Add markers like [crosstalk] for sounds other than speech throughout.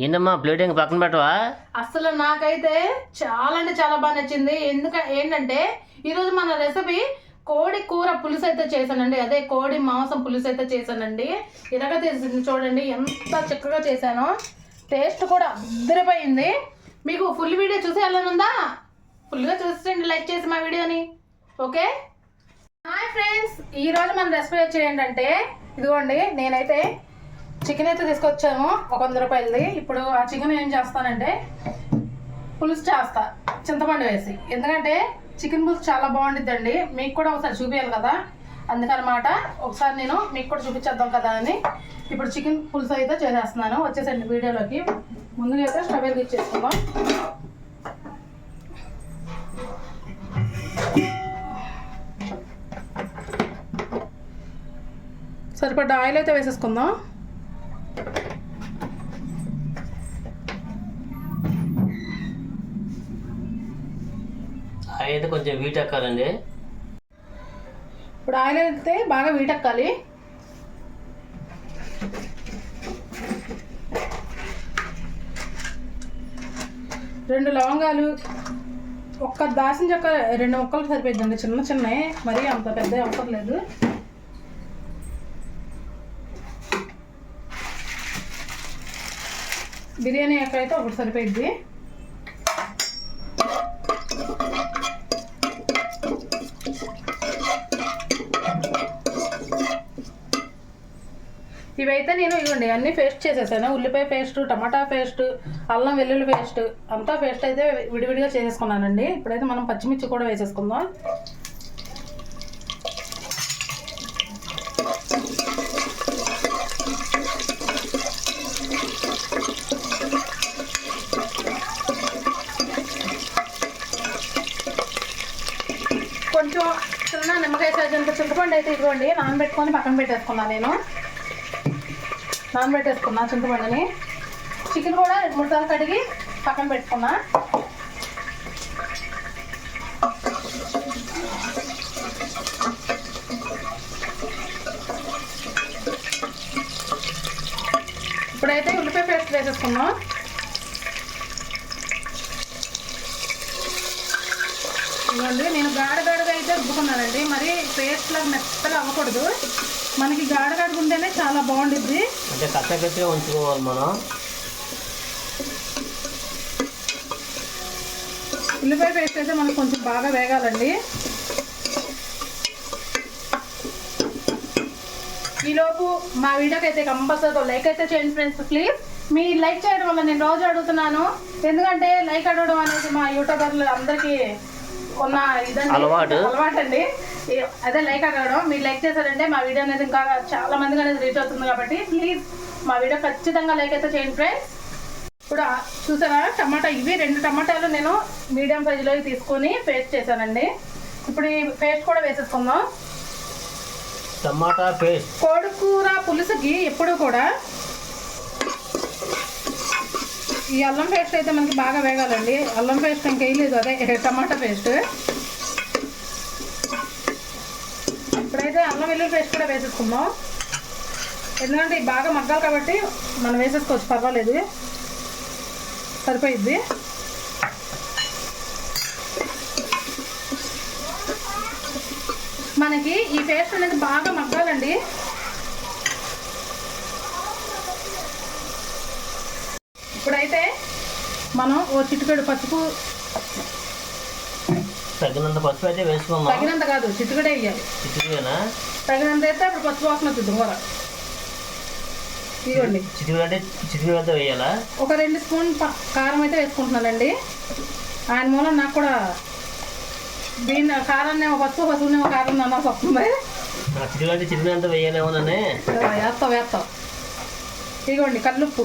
ఏంటమ్మా ప్లేటింగ్ పక్కన పెట్టవా? అసలు నాకైతే చాలా అంటే చాలా బాగా నచ్చింది. ఎందుక ఏంటంటే ఈరోజు మన రెసిపీ కోడి కూర పులుసు అయితే చేశానండి. అదే కోడి మాంసం పులుసు అయితే చేశానండి. ఇలాగ చేసింది చూడండి. ఎంత చక్కగా చేశానో. టేస్ట్ కూడా అద్దరిపోయింది. మీకు ఫుల్ వీడియో చూసి వెళ్ళనుందా ఫుల్గా చూసేయండి లైక్ చేసి మా వీడియోని. ఓకే? Hi friends. ఈరోజు మన రెసిపీ వచ్చి ఏంటంటే ఇదిగోండి నేనైతే చికెన్ అయితే తీసుకొచ్చాము. ఒక వంద రూపాయలది. ఇప్పుడు ఆ చికెన్ ఏం చేస్తానంటే పులుసు చేస్తా. చింతపండు వేసి. ఎందుకంటే చికెన్ పులుసు చాలా బాగుండిద్దండి. మీకు కూడా ఒకసారి చూపించాలి కదా. అందుకనమాట ఒకసారి నేను మీకు కూడా చూపించేద్దాం కదా అని ఇప్పుడు చికెన్ పులుసు అయితే చేసేస్తున్నాను. వచ్చేసండి వీడియోలోకి. ముందుగా అయితే స్టవ్ వెలిగించేసుకుందాం సరిపడ్డ ఆయిల్ అయితే వేసేసుకుందాం. అయితే కొంచెం వీట్ ఎక్కాలండి ఇప్పుడు ఆయిల్ అయితే బాగా వీటెక్కాలి. రెండు లవంగాలు ఒక్క దాసిన చెక్క రెండు ముక్కలు సరిపోయిందండి చిన్న చిన్నవి మరీ అంత పెద్ద అవసరం లేదు. బిర్యానీ ఎక్కడైతే ఒకటి సరిపోయింది ఇవైతే నేను ఇవ్వండి అన్ని పేస్ట్ చేసేసాను. ఉల్లిపాయ పేస్ట్ టమాటా పేస్ట్ అల్లం వెల్లుల్లి పేస్ట్ అంతా పేస్ట్ అయితే విడివిడిగా చేసేసుకున్నానండి. ఇప్పుడైతే మనం పచ్చిమిర్చి కూడా వేసేసుకుందాం. కొంచెం చిన్న నిమ్మకాయ సైజంత చింతపండు అయితే ఇదిగోండి నానబెట్టుకొని పక్కన పెట్టేసుకున్నాను నేను. నానబెట్టేసుకున్నా చింతపండుని. చికెన్ కూడా రెండు మూడు సార్లు కడిగి పక్కన పెట్టుకున్నా. ఇప్పుడైతే ఉల్లిపాయ పేస్ట్ వేసేసుకున్నాం ఇవ్వండి నేను గాడ గాడగా అయితే రుబ్బుకున్నానండి. మరి పేస్ట్ లాగా మెత్తగా అవ్వకూడదు. మనకి ఉంటేనే చాలా బాగుండిద్ది. అంటే కచ్చగచ్చిగా ఉంచుకోవాలి మనం. ఉల్లిపాయ పేస్ట్ అయితే మనకు కొంచెం బాగా వేగాలండి. ఈలోపు మా వీడియోకి అయితే కంపల్సరీ లైక్ అయితే చేయండి ఫ్రెండ్స్ ప్లీజ్. మీ లైక్ చేయడం వల్ల నేను రోజు అడుగుతున్నాను. ఎందుకంటే లైక్ అడగడం అనేది మా యూట్యూబర్లు అందరికీ ఉన్న ఇదండి అలవాటు. అలవాటు అండి అదే లైక్ అడగడం మీరు లైక్ చేశారంటే మా వీడియో అనేది ఇంకా చాలా మందికి అనేది రీచ్ అవుతుంది కాబట్టి ప్లీజ్ మా వీడియో ఖచ్చితంగా లైక్ అయితే చేయండి ఫ్రెండ్స్ ఇప్పుడు చూసారా? టమాటా ఇవి రెండు టమాటాలు నేను మీడియం సైజులో తీసుకొని పేస్ట్ చేశానండి. ఇప్పుడు ఈ పేస్ట్ కూడా వేసేసుకుందాం. టమాటా పేస్ట్ కోడికూర పులుసుకి ఎప్పుడు కూడా ఈ అల్లం పేస్ట్ అయితే మనకి బాగా వేగాలండి. అల్లం పేస్ట్ ఇంకా వేయలేదు అదే టమాటా పేస్ట్ అయితే అల్లం వెల్లుల్లి పేస్ట్ కూడా వేసేసుకుందాం. ఎందుకంటే బాగా మగ్గాలి కాబట్టి మనం వేసేసుకోవచ్చు పర్వాలేదు. సరిపోయిద్ది. మనకి ఈ పేస్ట్ అనేది బాగా మగ్గాలండి. ఇప్పుడైతే మనం ఓ చిట్టుకడు పసుపు తగినంత పసుపు అయితే వేసుకుందాం తగినంత కాదు చిటికెడే వేయాలి. చిటికీనా తగినంత అయితే అప్పుడు పసుపు వాసన వచ్చింది కూర ఇదిగోండి. చిటికీ అంటే అయితే వేయాలా? ఒక రెండు స్పూన్ కారం అయితే వేసుకుంటున్నానండి. ఆయన మూలం నాకు కూడా దీన్ని కారాన్ని పసుపు పసుపుని ఒక కారం అనాల్సి వస్తుంది. ఆ చిటికీ అంటే చిటికీ అంతా వేయలేమోనని వేస్తాం వేస్తాం. ఇదిగోండి కల్లుప్పు.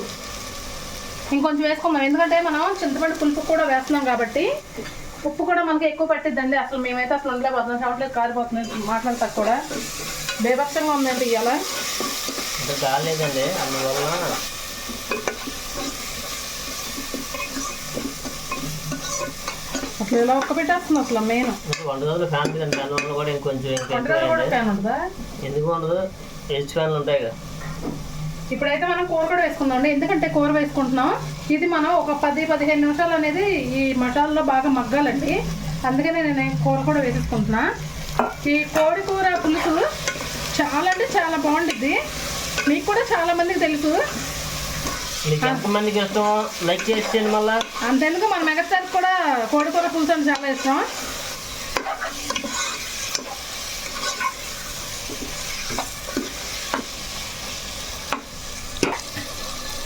ఇంకొంచెం వేసుకుందాం ఎందుకంటే మనం చింతపండు పులుపు కూడా వేస్తున్నాం కాబట్టి ఉప్పు కూడా మనకి ఎక్కువ పట్టిద్దండి. అసలు మేమైతే అసలు ఉండలేకపోతున్నాం చెవట్లేదు కారిపోతున్నాయి మాట్లాడతా కూడా. బేభత్సంగా ఉందండి ఇవాళ అంటే కాలేదండి. అందువల్ల అసలు ఇలా ఒక్క పెట్టేస్తుంది అసలు మెయిన్. వంద రోజులు ఫ్యాన్ మీద కూడా ఇంకొంచెం ఎందుకు ఉండదు హెచ్ ఫ్యాన్లు ఉంటాయి కదా. ఇప్పుడైతే మనం కూర కూడా వేసుకుందాం అండి. ఎందుకంటే కూర వేసుకుంటున్నాం. ఇది మనం ఒక పది పదిహేను నిమిషాలు అనేది ఈ మసాలాలో బాగా మగ్గాలండి. అందుకనే నేను కూర కూడా వేసేసుకుంటున్నా. ఈ కోడి కూర పులుసు చాలా అంటే చాలా బాగుంటుంది మీకు కూడా చాలా మందికి తెలుసు. ఎంతమందికి ఇష్టం? లైక్ మళ్ళా. అంతెందుకు మన మెగాస్టార్ కూడా కోడి కూర పులుసు అంటే చాలా ఇష్టం.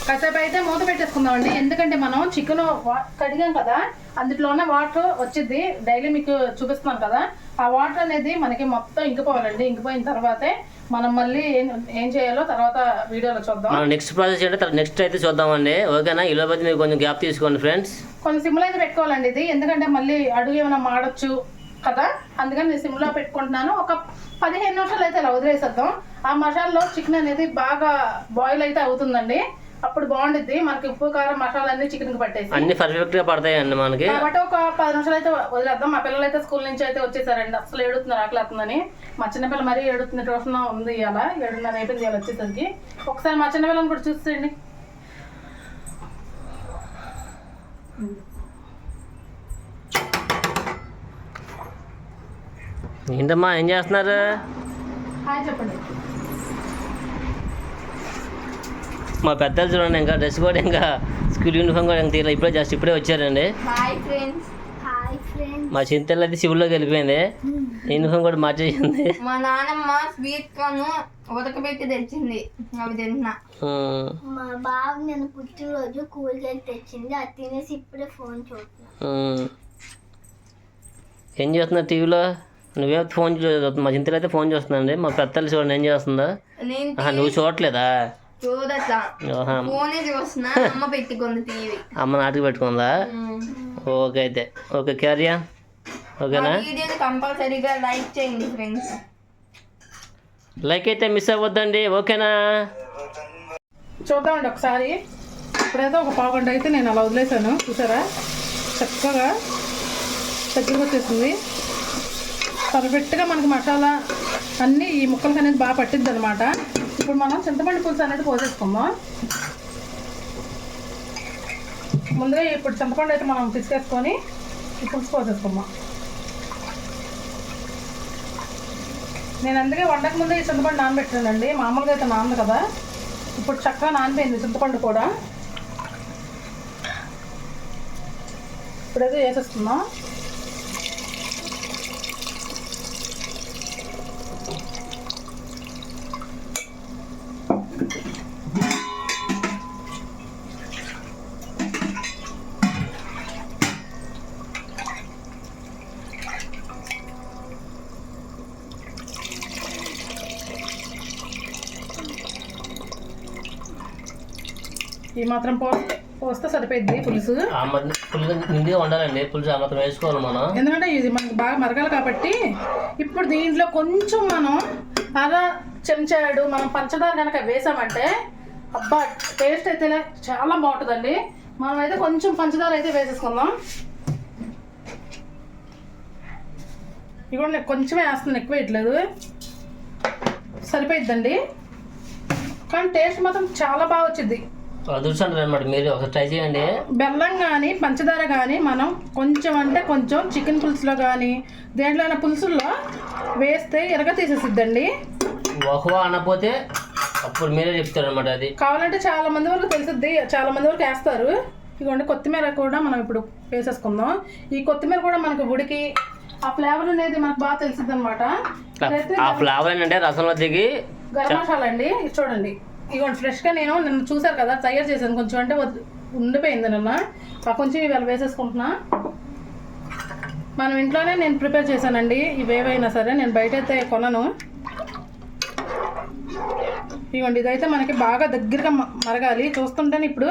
కాసేపు అయితే మూత పెట్టేసుకుందామండి. ఎందుకంటే మనం చికెన్ కడిగాం కదా అందులోనే వాటర్ వచ్చింది డైలీ మీకు చూపిస్తున్నాను కదా. ఆ వాటర్ అనేది మనకి మొత్తం ఇంకిపోవాలండి. ఇంకిపోయిన తర్వాతే మనం మళ్ళీ ఏం ఏం చేయాలో తర్వాత వీడియోలో చూద్దాం. మనం నెక్స్ట్ ప్రాసెస్ ఏంటో నెక్స్ట్ అయితే చూద్దామండి. ఓకేనా? ఈ లోపల మీరు కొంచెం గ్యాప్ తీసుకోండి ఫ్రెండ్స్. కొంచెం సిమ్లో అయితే పెట్టుకోవాలండి ఇది. ఎందుకంటే మళ్ళీ అడుగు ఏమైనా మాడొచ్చు కదా? అందుకని నేను సిమ్లో పెట్టుకుంటున్నాను. ఒక పదిహేను నిమిషాలు అయితే ఇలా వదిలేసేద్దాం. ఆ మసాలాలో చికెన్ అనేది బాగా బాయిల్ అయితే అవుతుందండి. అప్పుడు బాగుండిద్ది. మనకి ఉప్పు కారం మసాలా అన్ని చికెన్కి పట్టేసి. అన్ని పర్ఫెక్ట్గా పడతాయండి మనకి. కాబట్టి ఒక పది నిమిషాలు అయితే వదిలేద్దాం. మా పిల్లలు అయితే స్కూల్ నుంచి అయితే వచ్చేసారండి. అసలు ఏడుతున్నారు ఆకలి అవుతుందని మా చిన్నపిల్ల మరీ ఏడుతున్న ట్యూషన్ ఉంది ఇలా ఏడున్నర అయిపోయింది ఇవాళ వచ్చేసరికి. ఒకసారి మా చిన్నపిల్లని కూడా చూసేయండి. ఏంటమ్మా ఏం చేస్తున్నారు? హాయ్ చెప్పండి. మా పెద్దలు చూడండి ఇంకా డ్రెస్ కూడా ఇంకా స్కూల్ యూనిఫామ్ కూడా ఇంకా తీయలేదు. ఇప్పుడే జస్ట్ ఇప్పుడే వచ్చారండి. హాయ్ ఫ్రెండ్స్ హాయ్ ఫ్రెండ్స్ మా చింతలు అయితే సివిల్లోకి వెళ్ళిపోయింది. యూనిఫామ్ కూడా మార్చేసింది. మా నాన్నమ్మ స్వీట్ ఉడకబెట్టి తెచ్చింది. అవి ఉమ్, మా బావ నేను పుట్టినరోజు కూల్ కేక్ తెచ్చింది. అది తినేసి ఇప్పుడే ఫోన్ చూస్తున్నా. ఉమ్. ఏం చేస్తున్నారు టీవీలో? నువ్వే ఫోన్ మా చింతలు అయితే ఫోన్ చూస్తుందండి. మా పెద్దలు చూడండి ఏం చేస్తుందా? నువ్వు చూడట్లేదా? చూడట్లా ఆహా, ఫోనే చూస్తున్నా అమ్మ పెట్టుకుంది టీవీ. అమ్మ నాటికి పెట్టుకుందా? ఓకే అయితే. ఓకే క్యారియా? ఓకేనా? వీడియోని కంపల్సరీగా లైక్ చేయండి ఫ్రెండ్స్. లైక్ అయితే మిస్ అవ్వద్దండి ఓకేనా? చూద్దామండి ఒకసారి. ఇప్పుడైతే ఒక పావు గంట అయితే నేను అలా వదిలేసాను చూసారా? చక్కగా దగ్గరకు వచ్చేసింది. పర్ఫెక్ట్గా మనకి మసాలా అన్నీ ఈ ముక్కలకి అనేది బాగా పట్టిద్ది అనమాట ఇప్పుడు మనం చింతపండు పులుసు అనేది పోసేసుకుందాం ముందుగా ఇప్పుడు చింతపండు అయితే మనం పిసికేసుకొని పులుసు పోసేసుకుందాం నేను అందుకే వండక ముందే ఈ చింతపండు నానబెట్టానండి. మామూలుగా అయితే నానదు కదా. ఇప్పుడు చక్కగా నానిపోయింది చింతపండు కూడా. ఇప్పుడైతే వేసేస్తున్నాం. ఈ మాత్రం పో పోస్తే సరిపోయింది పులుసు. పులుసు నిండుగా ఉండాలండి పులుసు ఆ మాత్రం వేసుకోవాలి మనం. ఎందుకంటే ఇది మనకి బాగా మరగాలి కాబట్టి ఇప్పుడు దీంట్లో కొంచెం మనం అర చెంచాడు మనం పంచదార కనుక వేసామంటే అబ్బా టేస్ట్ అయితే చాలా బాగుంటుందండి. మనం అయితే కొంచెం పంచదార అయితే వేసేసుకుందాం. ఇవి కూడా నేను కొంచెమే వేస్తున్నాను ఎక్కువ వేయట్లేదు. సరిపోయిద్దండి. కానీ టేస్ట్ మాత్రం చాలా బాగా వచ్చింది అదృష్టం అనమాట మీరు ఒకసారి ట్రై చేయండి. బెల్లం కానీ పంచదార కానీ మనం కొంచెం అంటే కొంచెం చికెన్ పులుసులో కానీ దేంట్లో అయినా పులుసుల్లో వేస్తే ఎరగ తీసేసిద్దండి ఒకవా అనకపోతే అప్పుడు మీరే చెప్తారు అనమాట అది. కావాలంటే చాలా మంది వరకు తెలుసుద్ది చాలా మంది వరకు వేస్తారు. ఇదిగోండి కొత్తిమీర కూడా మనం ఇప్పుడు వేసేసుకుందాం. ఈ కొత్తిమీర కూడా మనకు ఉడికి ఆ ఫ్లేవర్ అనేది మనకు బాగా తెలిసిద్ది అనమాట ఆ ఫ్లేవర్ ఏంటంటే రసంలో దిగి గరం మసాలా అండి ఇది చూడండి. ఇదిగోండి ఫ్రెష్గా నేను నిన్న చూసారు కదా తయారు చేశాను కొంచెం అంటే ఉండిపోయింది నిన్న. ఆ కొంచెం ఇవాళ వేసేసుకుంటున్నా. మనం ఇంట్లోనే నేను ప్రిపేర్ చేశానండి. ఇవేవైనా సరే నేను బయట అయితే కొనను. ఇవ్వండి ఇదైతే మనకి బాగా దగ్గరగా మరగాలి. చూస్తుంటేనే ఇప్పుడు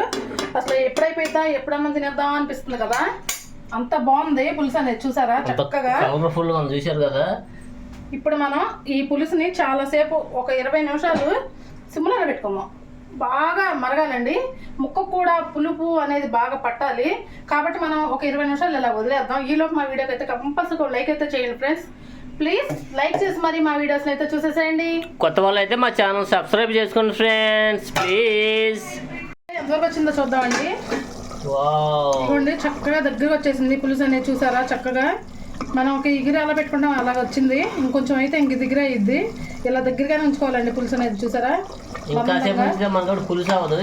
అసలు ఎప్పుడైపోయిద్దా ఎప్పుడన్నా తినేద్దాం అనిపిస్తుంది కదా. అంత బాగుంది పులుసు అనేది చూసారా? చక్కగా. కలర్ఫుల్ చూశారు కదా. ఇప్పుడు మనం ఈ పులుసుని చాలాసేపు ఒక ఇరవై నిమిషాలు సిమ్లో పెట్టుకుందాం బాగా మరగాలండి. ముక్క కూడా పులుపు అనేది బాగా పట్టాలి. కాబట్టి మనం ఒక ఇరవై నిమిషాలు ఇలా వదిలేద్దాం. ఈలోపు మా వీడియోకి అయితే కంపల్సరీ లైక్ అయితే చేయండి ఫ్రెండ్స్. ప్లీజ్ లైక్ చేసి మరి మా వీడియోస్ అయితే చూసేసేయండి. కొత్త వాళ్ళు అయితే మా ఛానల్ సబ్స్క్రైబ్ చేసుకోండి ఫ్రెండ్స్. ప్లీజ్. ఎంతవరకు వచ్చిందో చూద్దామండి. చూడండి చక్కగా దగ్గరకు వచ్చేసింది. పులుసు అనేది చూసారా? చక్కగా. మనం ఒక ఎగిరి అలా పెట్టుకుంటాం అలాగ వచ్చింది. ఇంకొంచెం అయితే ఇంక దగ్గర అయ్యిద్ది ఇలా దగ్గరగానే ఉంచుకోవాలండి పులుసు అనేది చూసారా? ఇంకా ఉంచితే మనకు పులుసు అవ్వదు.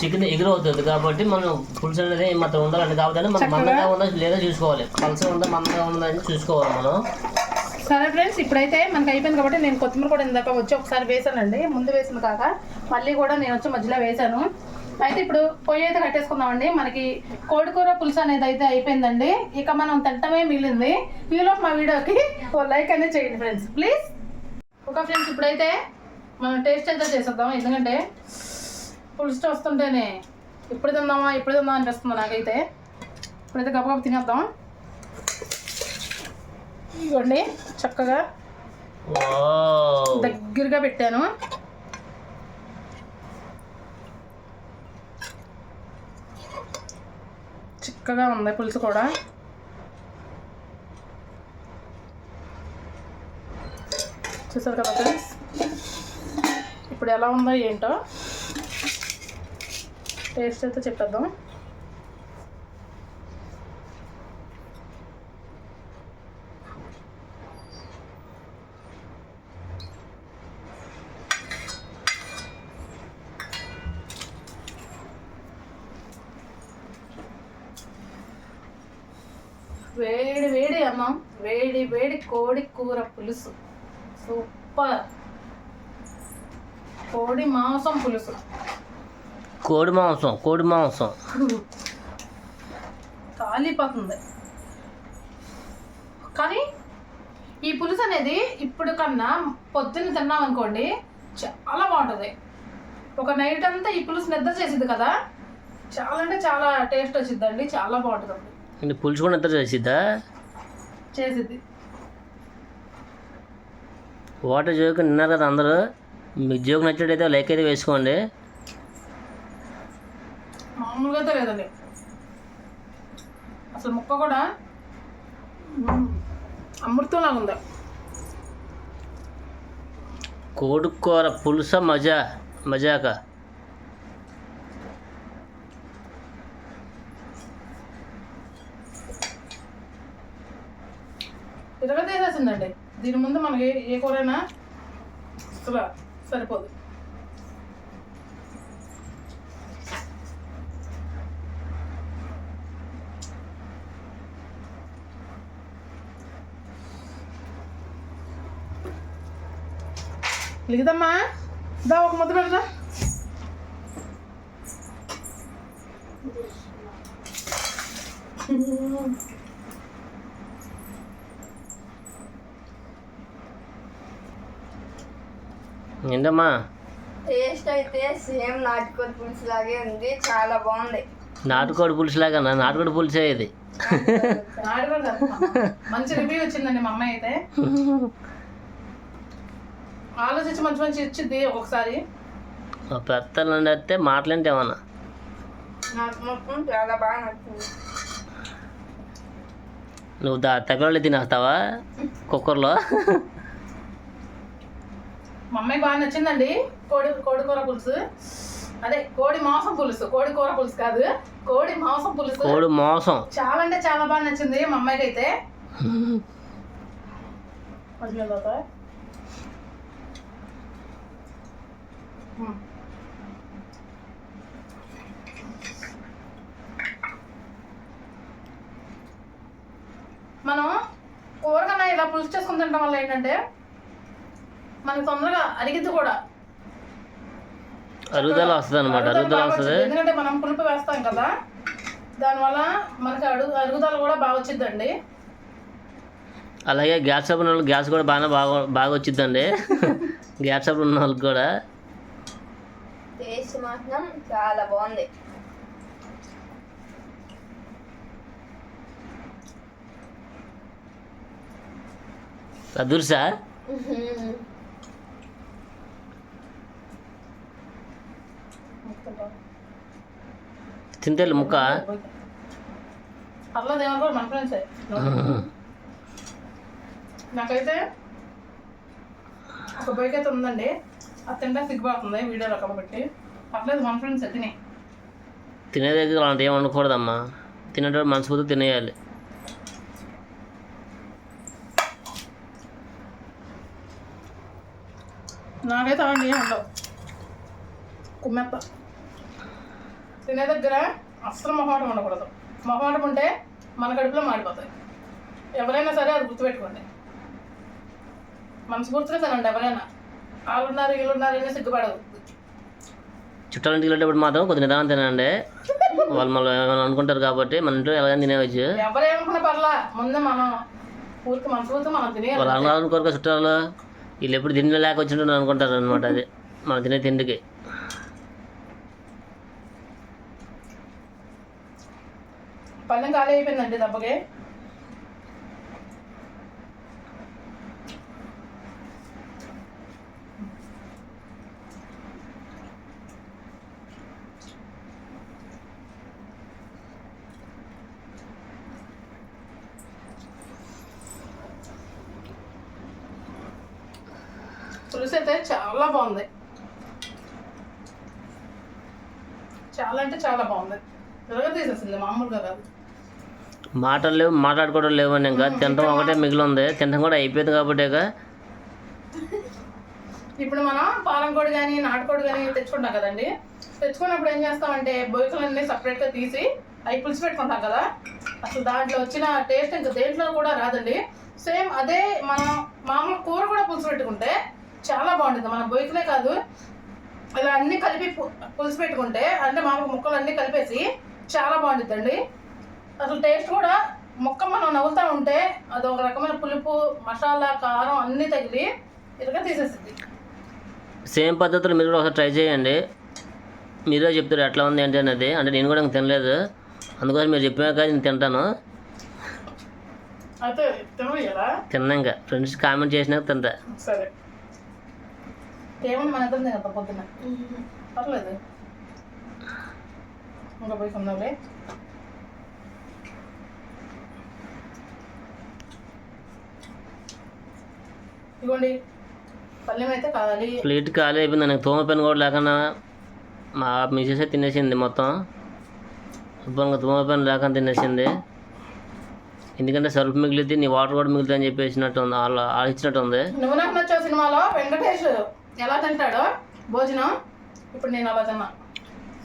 చికెన్ ఎగురు అవుతుంది కాబట్టి మనం పులుసు అనేది మాత్రం ఉండాలండి. కాబట్టి మనం. మందగా ఉందా లేదా చూసుకోవాలి. పలుస ఉందా మందగా ఉందా అని చూసుకోవాలి మనం. సరే ఫ్రెండ్స్ ఇప్పుడైతే మనకి అయిపోయింది కాబట్టి నేను కొత్తిమీర కూడా ఇందాక వచ్చి ఒకసారి వేసానండి. ముందు వేసింది కాక మళ్ళీ కూడా నేను వచ్చి మధ్యలో వేసాను. అయితే ఇప్పుడు పొయ్యి అయితే కట్టేసుకుందామండి. మనకి కోడికూర పులుసు అనేది అయితే అయిపోయిందండి. ఇక మనం తింటమే మిగిలింది. మీలో మా వీడియోకి ఓ లైక్ అనేది చేయండి ఫ్రెండ్స్. ప్లీజ్. ఒక ఫ్రెండ్స్ ఇప్పుడైతే మనం టేస్ట్ అయితే చేసేద్దాం. ఎందుకంటే పులుసు వస్తుంటేనే ఇప్పుడు తిందామా ఇప్పుడు తిందామా అనిపిస్తుంది నాకైతే. ఇప్పుడైతే గబగబ తినేద్దాం. ఇవ్వండి చక్కగా దగ్గరగా పెట్టాను. చక్కగా ఉంది పులుసు కూడా. చూసారు కదా ఫ్రెండ్స్? ఇప్పుడు ఎలా ఉందో ఏంటో టేస్ట్ అయితే చెప్పేద్దాం. కోడి కూర పులుసు. సూపర్. కోడి మాంసం పులుసు. కోడి మాంసం కోడి మాంసం. కాలిపోతుంది. కానీ ఈ పులుసు అనేది ఇప్పుడు కన్నా పొద్దున్న తిన్నాం అనుకోండి చాలా బాగుంటుంది. ఒక నైట్ అంతా ఈ పులుసు నిద్ర చేసిద్ది కదా చాలా అంటే చాలా టేస్ట్ వచ్చిద్దండి చాలా బాగుంటుంది పులుసు కూడా నిద్ర చేసిద్దా? చేసిద్ది. వాటర్ జోక్ విన్నారు కదా అందరూ? మీకు జోక్ నచ్చినట్టయితే లైక్ అయితే వేసుకోండి. మామూలుగా లేదండి. అసలు ముక్క కూడా అమృతంలాగా ఉంది. పులుస మజా? మజాక? ఇరగ తీసేసిందండి దీని ముందు మనకి ఏ కూరైనా అసలు సరిపోదు. లిగిదమ్మా దా ఒక ముద్ద పెడదా ఏంటమ్మా టేస్ట్ అయితే సేమ్ నాటుకోడి పులుసు లాగే ఉంది చాలా బాగుంది. నాటుకోడి పులుసు లాగా నాటుకోడి పులుసే ఇది. మంచి రివ్యూ వచ్చిందండి మా అమ్మాయి అయితే. ఆలోచించి మంచి మంచి ఇచ్చింది ఒక్కొక్కసారి మా పెత్తలు అంటే మాటలేంటేమన్నా నాకు మొత్తం చాలా బాగా నచ్చింది. నువ్వు దా తగలలు తినేస్తావా? కుక్కర్లో? మా అమ్మాయి బాగా నచ్చిందండి. కోడి కోడి కూర పులుసు. అదే కోడి మాంసం పులుసు. కోడి కూర పులుసు కాదు. కోడి మాంసం పులుసు. కోడి మోసం. చాలా అంటే చాలా బాగా నచ్చింది మా అమ్మాయికి అయితే. మనం కూరగాయ ఇలా పులుసు చేసుకుని తినడం వల్ల ఏంటంటే మనకి తొందరగా అరిగిద్ది కూడా. అరుగుదల వస్తుంది అనమాట అరుగుదల వస్తుంది. ఎందుకంటే మనం పులుపు వేస్తాం కదా దానివల్ల మనకి అడుగు అరుగుదల కూడా బాగా వచ్చిందండి అలాగే గ్యాస్ షాప్ ఉన్న వాళ్ళు గ్యాస్ కూడా బాగా బాగా బాగా వచ్చిందండి [laughs] గ్యాస్ షాప్ ఉన్న వాళ్ళకి కూడా. టేస్ట్ మాత్రం చాలా బాగుంది. అదుర్సా తింటేళ్ళు ముక్క పర్లేదు నాకైతే ఒక బైక్ అయితే ఉందండి. అది తింటే సిగ్గుపడుతుంది వీడియోలో కాబట్టి అట్లేదు మన ఫ్రెండ్స్ తిని. తినే దగ్గర అలాంటి ఏం వండకూడదమ్మా తినేటప్పుడు మనస్ఫూర్తి తినేయాలి. నాకైతే అవన్నీ ఏం ఉండవు. కుమ్మెత్త. తినే దగ్గర అస్సలు మొహమాటం ఉండకూడదు. మొహమాటం ఉంటే మన కడుపులో మాడిపోతాయి. ఎవరైనా సరే అది గుర్తుపెట్టుకోండి. మనస్ఫూర్తిగా తినండి ఎవరైనా. వాళ్ళు ఉన్నారు వీళ్ళు ఉన్నారు అని సిగ్గుపడదు. చుట్టాల ఇంటికి వెళ్ళేటప్పుడు మాత్రం కొద్ది నిదానం తినండి. వాళ్ళు మళ్ళీ ఏమైనా అనుకుంటారు కాబట్టి మన ఇంట్లో ఎలాగైనా తినేవచ్చు ఎవరేమనుకున్నా పర్లా. ముందు మనం ఊరికి మనస్ఫూర్తి మనం తినేయాలి. వాళ్ళు అనాలనుకోరు చుట్టాలు వీళ్ళు ఎప్పుడు తిండి లేక అనుకుంటారు అనమాట అది. మనం తినే తిండికి. పళ్ళెం ఖాళీ అయిపోయిందండి దెబ్బకి. పులుసు అయితే చాలా బాగుంది చాలా అంటే చాలా బాగుంది త్వరగా తీసేసింది మామూలుగా కాదు మాటలు లేవు మాట్లాడుకోవడం లేవండి ఇంకా. తినడం ఒకటే మిగిలి ఉంది తినడం కూడా అయిపోయింది కాబట్టి ఇక. ఇప్పుడు మనం పాలంకోడి కానీ నాటుకోడి కానీ తెచ్చుకుంటాం కదండి. తెచ్చుకున్నప్పుడు ఏం చేస్తామంటే బొయ్యలన్నీ సపరేట్గా తీసి అవి పులిసి పెట్టుకుంటాం కదా. అసలు దాంట్లో వచ్చిన టేస్ట్ ఇంకా దేంట్లో కూడా రాదండి. సేమ్ అదే మనం మామూలు కూర కూడా పులుసు పెట్టుకుంటే చాలా బాగుంటుంది. మన బొయ్యలే కాదు. ఇలా అన్ని కలిపి పులుసు పెట్టుకుంటే అంటే మామూలు ముక్కలు అన్నీ కలిపేసి చాలా బాగుంటుందండి. అసలు టేస్ట్ కూడా ముక్క మనం నవ్వుతూ ఉంటే అది ఒక రకమైన పులుపు మసాలా కారం అన్నీ తగిలి ఇలాగ తీసేసింది. సేమ్ పద్ధతిలో మీరు కూడా ఒకసారి ట్రై చేయండి. మీరే చెప్తారు ఎట్లా ఉంది ఏంటి అనేది. అంటే నేను కూడా ఇంకా తినలేదు. అందుకోసం మీరు చెప్పాక నేను తింటాను. తిన్నాక ఫ్రెండ్స్ కామెంట్ చేసినాక తింటా. సరే. ఏమన్నా మన ఇద్దరం తినద్దాం పొద్దున్న. పర్లేదు. ఇంకా పోయి ఇదిగోండి. పల్లెం అయితే కావాలి. ప్లేట్ ఖాళీ అయిపోయింది. నాకు తోమ పెన్ కూడా లేకుండా మా మిసెస్ తినేసింది మొత్తం. శుభ్రంగా తోమ పెన్ లేకుండా తినేసింది. ఎందుకంటే సరుకు మిగిలిద్ది నీ వాటర్ కూడా మిగులుతుంది అని చెప్పేసినట్టు ఉంది. వాళ్ళు ఆలోచించినట్టు ఉంది నువ్వు నాకు నచ్చే సినిమాలో వెంకటేష్ ఎలా తింటాడో? భోజనం. ఇప్పుడు నేను అలా తిన్నా.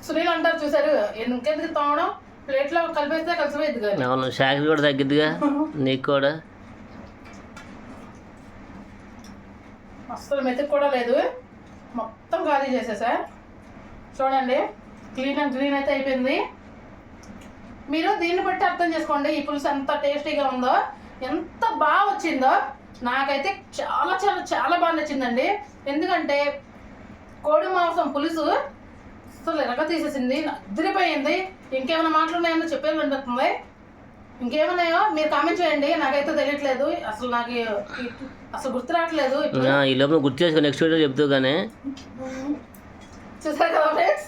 సునీల్ అంటారు చూసారు ఇంకెందుకు తోమడం? ప్లేట్లో కలిపేస్తే కలిసిపోయింది కానీ అవును శాఖలు కూడా తగ్గిద్దిగా. నీకు కూడా. అస్సలు మెతుకు కూడా లేదు. మొత్తం ఖాళీ చేసేసా చూడండి క్లీన్ అండ్ క్లీన్ అయితే అయిపోయింది. మీరు దీన్ని బట్టి అర్థం చేసుకోండి ఈ పులుసు ఎంత టేస్టీగా ఉందో ఎంత బాగా వచ్చిందో. నాకైతే చాలా చాలా చాలా బాగా నచ్చిందండి. ఎందుకంటే కోడి మాంసం పులుసు అసలు ఎరగ తీసేసింది అదిరిపోయింది. ఇంకేమైనా మాటలు చెప్పేది ఉంటుంది ఇంకేమన్నాయో మీరు కామెంట్ చేయండి. నాకైతే తెలియట్లేదు. అసలు నాకు అసలు గుర్తు రావట్లేదు ఈ లోపల గుర్తు చేసుకో నెక్స్ట్ వీడియో చెప్తూ కానీ చూసారు కదా ఫ్రెండ్స్?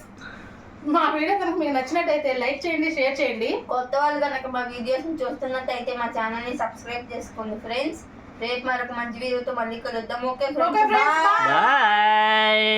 మా వీడియో కనుక మీకు నచ్చినట్టయితే లైక్ చేయండి షేర్ చేయండి. కొత్త వాళ్ళు కనుక మా వీడియోస్ చూస్తున్నట్టయితే మా ఛానల్ని సబ్స్క్రైబ్ చేసుకోండి ఫ్రెండ్స్. రేపు మరొక మంచి వీడియోతో మళ్ళీ కలుద్దాం. Okay friends. బాయ్